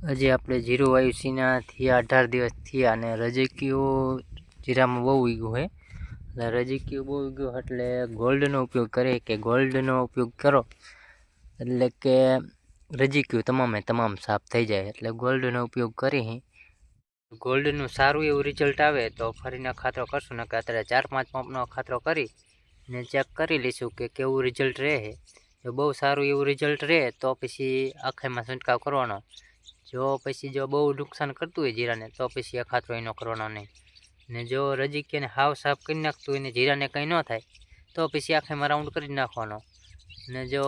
હજી આપણે જીરો વાયુ સીના થયા, અઢાર દિવસ થયા અને રજકીઓ જીરામાં બહુ ઉગ્યું હોય એટલે રજકીઓ બહુ ઉગ્યું એટલે ગોલ્ડનો ઉપયોગ કરે કે ગોલ્ડનો ઉપયોગ કરો એટલે કે રજકીઓ તમામે તમામ સાફ થઈ જાય એટલે ગોલ્ડનો ઉપયોગ કરી ગોલ્ડનું સારું એવું રિઝલ્ટ આવે તો ફરીને ખાતરો કરશું ને કે અત્યારે ચાર પાંચ પંપનો ખાતરો કરી ને ચેક કરી લઈશું કે કેવું રિઝલ્ટ રહે જો બહુ સારું એવું રિઝલ્ટ રહે તો પછી આખામાં છંટકાવ કરવાનો. જો પછી જો બહુ નુકસાન કરતું હોય જીરાને, તો પછી અખાતરો ખાતરો એનો કરવાનો નહીં. ને જો રજીકીને હાવ સાફ કરી નાખતું હોય ને જીરાને કંઈ ન થાય, તો પછી આખેમાં રાઉન્ડ કરી નાખવાનો. ને જો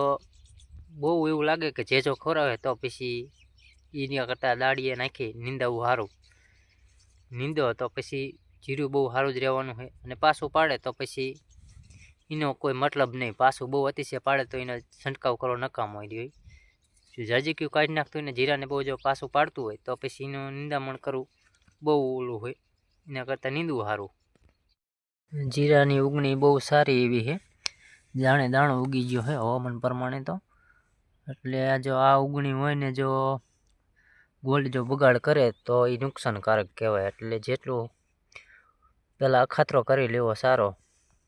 બહુ એવું લાગે કે જેજો ખોરાવે તો પછી એના કરતાં દાડીએ નાખી, નીંદાવું સારું નીંદો તો પછી જીરું બહુ સારું જ રહેવાનું હોય, અને પાછું પાડે તો પછી એનો કોઈ મતલબ નહીં. પાછું બહુ અતિશય પાડે તો એનો છંટકાવ કરવો નકામ હોય. રહ્યો જો જાજીક્યું કાઢી નાખતું હોય ને જીરાને બહુ જો પાછું પાડતું હોય, તો પછી એનું નિંદામણ કરવું બહુ ઓલું હોય, એના કરતાં નીંદવું સારું. જીરાની ઉગણી બહુ સારી એવી છે. જાણે દાણો ઉગી ગયો હોય હવામાન પ્રમાણે તો. એટલે આ જો આ ઉગણી હોય ને જો ગોલ્ડ જો બગાડ કરે તો એ નુકસાનકારક કહેવાય. એટલે જેટલું પહેલાં અખાતરો કરી લેવો સારો.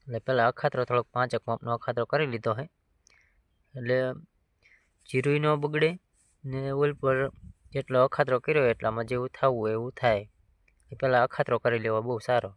એટલે પહેલાં અખાતરો થોડોક પાંચેક માપનો અખાતરો કરી લીધો હોય એટલે જીરું ન બગડે ને ઓલ પર જેટલો અખાતરો કર્યો એટલામાં જેવું થવું એવું થાય. એ પહેલાં અખાતરો કરી લેવો બહુ સારો.